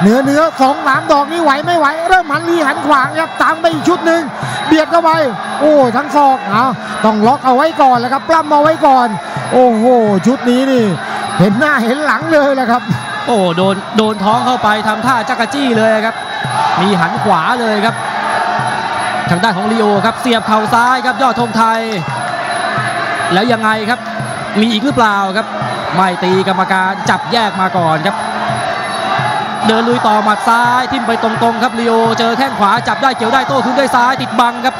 เนื้อเนื้อสองสามดอกนี้ไหวไม่ไหว เริ่มหันลีหันขวางครับตามไปอีกชุดหนึ่งเบียดเข้าไป โอ้ทั้งศอกเอาต้องล็อกเอาไว้ก่อนแล้วครับปล้ำเอาไว้ก่อน โอ้โหชุดนี้นี่ เห็นหน้าเห็นหลังเลยแหละครับ โอ้โดนโดนท้องเข้าไปทำท่าจักรจี้เลยครับ มีหันขวาเลยครับ ทางด้านของลีโอครับเสียบเข่าซ้ายครับยอดธงไทย แล้วยังไงครับ มีอีกหรือเปล่าครับ ไม่ตีกรรมการจับแยกมาก่อนครับ เดินลุยต่อหมัดซ้ายทิ่มไปตรงๆ ครับลีโอเจอแข้งขวาจับได้เกี่ยวได้โต้คืนด้วยซ้ายติดบังครับ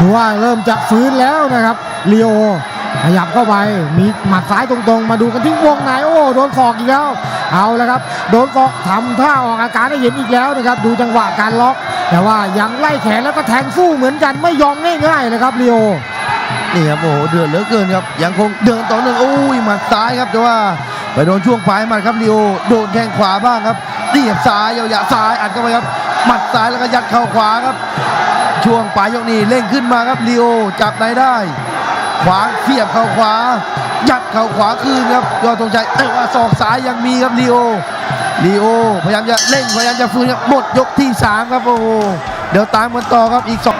ดูว่าเริ่มจะฟื้นแล้วนะครับลีโอขยับเข้าไปมีหมัดซ้ายตรงๆ มาดูกันที่วงในโอ้โดนศอกอีกแล้วเอาแล้วครับ โดนศอกทำท่าออกอาการให้เห็นอีกแล้วนะครับ ดูจังหวะการล็อก แต่ว่ายังไล่แขนแล้วก็แทงสู้เหมือนกันไม่ยอมง่ายๆเลยครับลีโอนี่ครับโอ้โหเดือดเหลือเกินครับยังคงเดินต่อเนื่องโอ้ยหมัดซ้ายครับแต่ว่าไปโดนช่วงปลายหมัดครับลีโอโดนแข้งขวาบ้างครับ เรียบซ้ายยาวๆซ้ายอัดเข้าไปครับ หมัดซ้ายแล้วก็ยัดเข่าขวาครับ ช่วงปลายยกนี้เร่งขึ้นมาครับลีโอจับในได้ ขวางเสียบเข่าขวา ยัดเข่าขวาคืนครับยอดธงชัยแต่ว่าศอกซ้ายยังมีครับลีโอลีโอพยายามจะเร่งพยายามจะฟื้นครับหมดยกที่สามครับโอ้โหเดี๋ยวตามกันต่อครับอีกสอง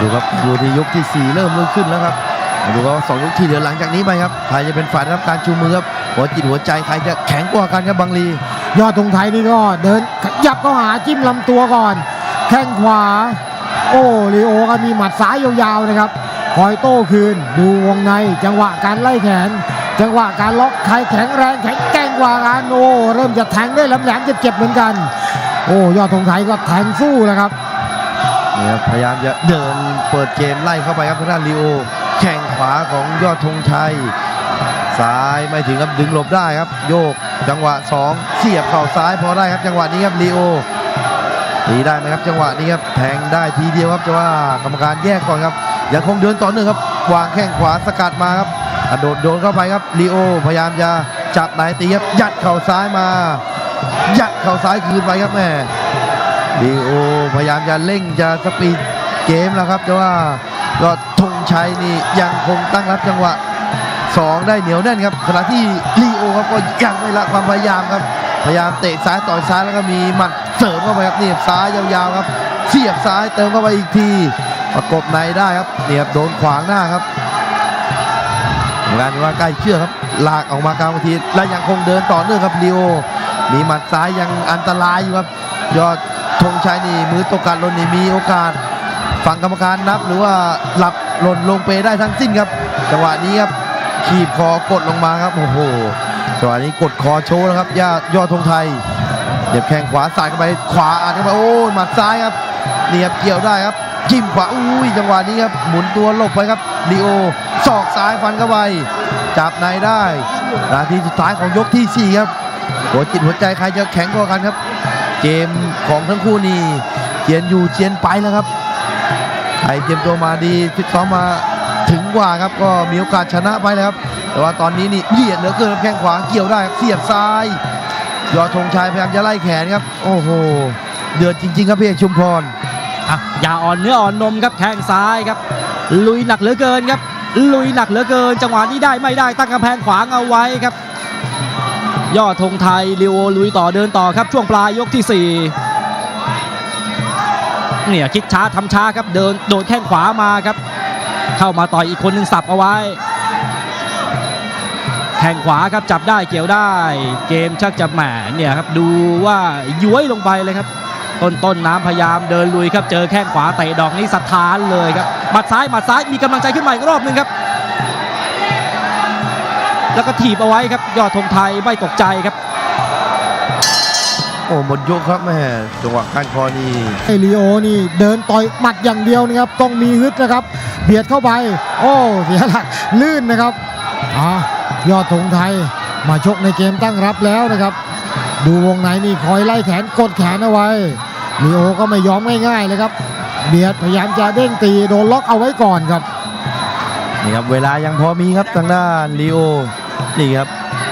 ดูครับดูที่ยกที่ 4 เริ่มเริ่มขึ้นแล้วครับ ดูว่าสองยกที่เหลือหลังจากนี้ไปครับใครจะเป็นฝ่ายได้รับการชูมือครับหัวจิตหัวใจใครจะแข็งกว่ากันครับบางลี ยอดธงไทยนี่ก็เดินขยับเข้าหาจิ้มลำตัวก่อน แข้งขวา โอ้ลีโอก็มีหมัดซ้ายยาวๆนะครับคอยโต้คืนดูวงในจังหวะการไล่แขน จังหวะการล็อกใครแข็งแรงแข็งแกร่งกว่ากันโอ้เริ่มจะแทงได้แหลมๆเจ็บๆเหมือนกัน โอ้ยอดธงไทยก็แทงสู้แล้วครับนี่ครับพยายามจะเดินเปิดเกมไล่เข้าไปครับทางด้านลีโอ แข่งขวาของยอดธงชัยซ้ายไม่ถึงครับดึงหลบได้ครับ โยกจังหวะสองเสียบเข่าซ้ายพอได้ครับจังหวะนี้ครับลีโอตีได้ไหมครับจังหวะนี้ครับแทงได้ทีเดียวครับแต่ว่ากรรมการแยกก่อนครับยังคงเดินต่อเนื่องครับวางแข้งขวาสกัดมาครับโดดโดนเข้าไปครับลีโอพยายามจะจับไหนตีครับยัดเข่าซ้ายมา ยัดเข่าซ้ายคืนไปครับแม่ลีโอพยายามจะเร่งจะสปีดเกมแล้วครับแต่ว่ายอดธ ชัยนี่ยังคงตั้งรับจังหวะสองได้เหนียวแน่นครับขณะที่ลีโอครับก็ยังไม่ละความพยายามครับ พยายามเตะซ้ายต่อยซ้ายแล้วก็มีหมัดเสริมเข้าไปครับนี่ครับซ้ายยาวๆครับ เสียบซ้ายเติมเข้าไปอีกที ประกบในได้ครับเนี่ยบโดนขวางหน้าครับงานว่าใกล้เชื่อครับ ลากออกมากลางเวทีและยังคงเดินต่อเนื่องครับลีโอมีหมัดซ้ายยังอันตรายอยู่ครับ ยอดธงชัยนี่มือตกการลนนี่มีโอกาสฝั่งกรรมการนับหรือว่าหลับ หล่นลงเปได้ทั้งสิ้นครับ จังหวะนี้ครับขีบคอกดลงมาครับโอ้โหจังหวะนี้กดคอโชว์แล้วครับยอดยอดธงไทยเด็บแข้งขวาสายเข้าไปขวาอัดเข้าไปโอ้หมัดซ้ายครับนี่ครับเกี่ยวได้ครับจิ้มขวาอุ้ยจังหวะนี้ครับหมุนตัวหลบไปครับดีโอศอกซ้ายฟันเข้าไปจับในได้นาทีสุดท้ายของยกที่สี่ครับหัวจิตหัวใจใครจะแข็งกว่ากันครับ เกมของทั้งคู่นี่เจียนอยู่เจียนไปแล้วครับ ใครเตรียมตัวมาดีฟิตซ้อมมาถึงกว่าครับก็มีโอกาสชนะไปแล้วครับ แต่ว่าตอนนี้นี่เบียดเหลือเกินแข้งขวาเกี่ยวได้เสียบซ้าย ยอดธงชัยพยายามจะไล่แขนครับ โอ้โห เดือดจริง ๆ ครับพี่เอกชุมพรอะอย่าอ่อนเนื้ออ่อนนมครับแข้งซ้ายครับ ลุยหนักเหลือเกินครับ ลุยหนักเหลือเกิน จังหวะนี้ได้ไม่ได้ตั้งกำแพงขวางเอาไว้ครับ ยอดธงไทยลิโอลุยต่อเดินต่อครับช่วงปลายยกที่สี่ เนี่ยคิดช้าทำช้าครับเดินโดนแข้งขวามาครับ เข้ามาต่อยอีกคนหนึ่งสับเอาไว้แข้งขวาครับจับได้เกี่ยวได้ เกมชักจะแหมเนี่ยครับดูว่าย้วยลงไปเลยครับ ต้นต้นน้ำพยายามเดินลุยครับเจอแข้งขวาเตะดอกนี้สะท้านเลยครับหมัดซ้ายหมัดซ้ายมีกำลังใจขึ้นมาอีกรอบนึงครับ แล้วก็ถีบเอาไว้ครับยอดธงไทยไม่ตกใจครับ โอ้หมดยกครับแม่จังหวะการคอนี่ไอลีโอนี่เดินต่อยหมัดอย่างเดียวนะครับต้องมีฮึดนะครับ เบียดเข้าไป โอ้เสียหลักลื่นนะครับอ่ายอดธงไทยมาชกในเกมตั้งรับแล้วนะครับ ดูวงในนี่คอยไล่แขนกดแขนเอาไว้ลีโอก็ไม่ยอมง่ายๆเลยครับ เบียดพยายามจะเด้งตีโดนล็อกเอาไว้ก่อนครับนี่ครับเวลายังพอมีครับทางด้านลีโอนี่ครับ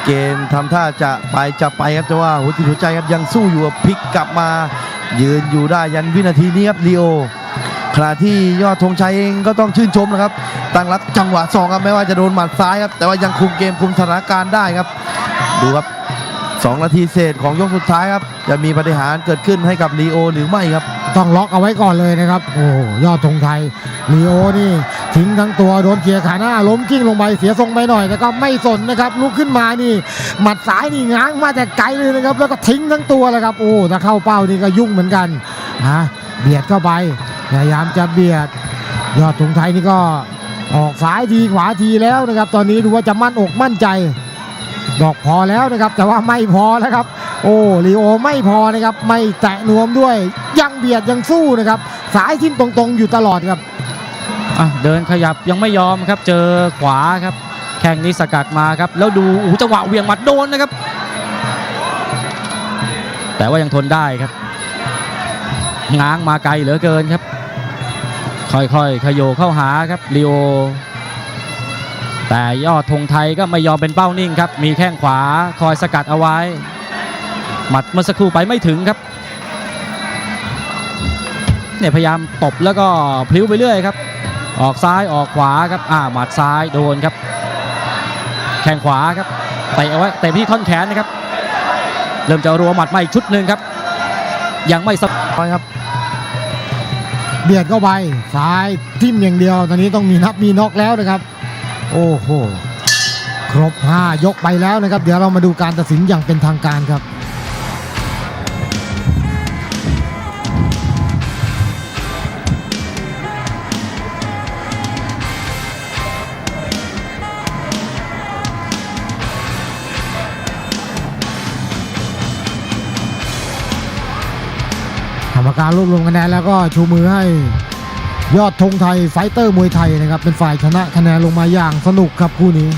เกมทำท่าจะไปจะไปครับแต่ว่าหัวจิตหัวใจครับยังสู้อยู่พลิกกลับมา ยืนอยู่ได้ยันวินาทีนี้ครับลีโอขณะที่ยอดธงชัยเองก็ต้องชื่นชมนะครับ ตั้งรับจังหวะสองครับไม่ว่าจะโดนหมัดซ้ายครับแต่ว่ายังคุมเกมคุมสถานการณ์ได้ครับ ดูครับ สองนาทีเศษของยกสุดท้ายครับ จะมีปฏิหารเกิดขึ้นให้กับลีโอหรือไม่ครับ ต้องล็อกเอาไว้ก่อนเลยนะครับ โอ้ยอดธงไทยลีโอนี่ทิ้งทั้งตัวโดนเกียร์ขาหน้าล้มกิ้งลงไปเสียทรงไปหน่อยแต่ก็ไม่สนนะครับลุกขึ้นมานี่ หมัดซ้ายนี่ง้างมาแต่ไกลเลยนะครับ แล้วก็ทิ้งทั้งตัวเลยครับโอ้ถ้าเข้าเป้านี่ก็ยุ่งเหมือนกันฮะเบียดเข้าไปพยายามจะเบียด ยอดธงไทยนี่ก็ออกซ้ายทีขวาทีแล้วนะครับ ตอนนี้ดูว่าจะมั่นอกมั่นใจ บอกพอแล้วนะครับ แต่ว่าไม่พอแล้วครับ โอ้ลีโอไม่พอนะครับ ไม่แตะนวมด้วย ยังเบียดยังสู้นะครับ สายทิ่มตรงๆ อยู่ตลอดครับเดินขยับยังไม่ยอมครับ เจอขวาครับ แข้งนี้สกัดมาครับ แล้วดูอจังหวะเวียงหมัดโดนนะครับ แต่ว่ายังทนได้ครับ ง้างมาไกลเหลือเกินครับ ค่อยๆ ขยโยเข้าหาครับลีโอ แต่ยอดธงไทยก็ไม่ยอมเป็นเป้านิ่งครับ มีแข้งขวาคอยสกัดเอาไว้ หมัดเมื่อสักครู่ไปไม่ถึงครับเนี่ยพยายามตบแล้วก็พลิ้วไปเรื่อยครับ ออกซ้ายออกขวาครับอ่าหมัดซ้ายโดนครับ แข้งขวาครับเตะเอาไว้เตะที่ท่อนแขนนะครับ เริ่มจะรัวหมัดมาอีกชุดหนึ่งครับ ยังไม่สะน้อยครับ เบียดเข้าไปซ้ายทิ่มอย่างเดียว ตอนนี้ต้องมีนับมีน็อกแล้วนะครับ โอ้โห ครบ 5 ยกไปแล้วนะครับ เดี๋ยวเรามาดูการตัดสินอย่างเป็นทางการครับ กรรมการรวบรวมคะแนนแล้วก็ชูมือให้ ยอดธงไทยไฟเตอร์มวยไทยนะครับเป็นฝ่ายชนะคะแนนลงมาอย่างสนุกครับคู่นี้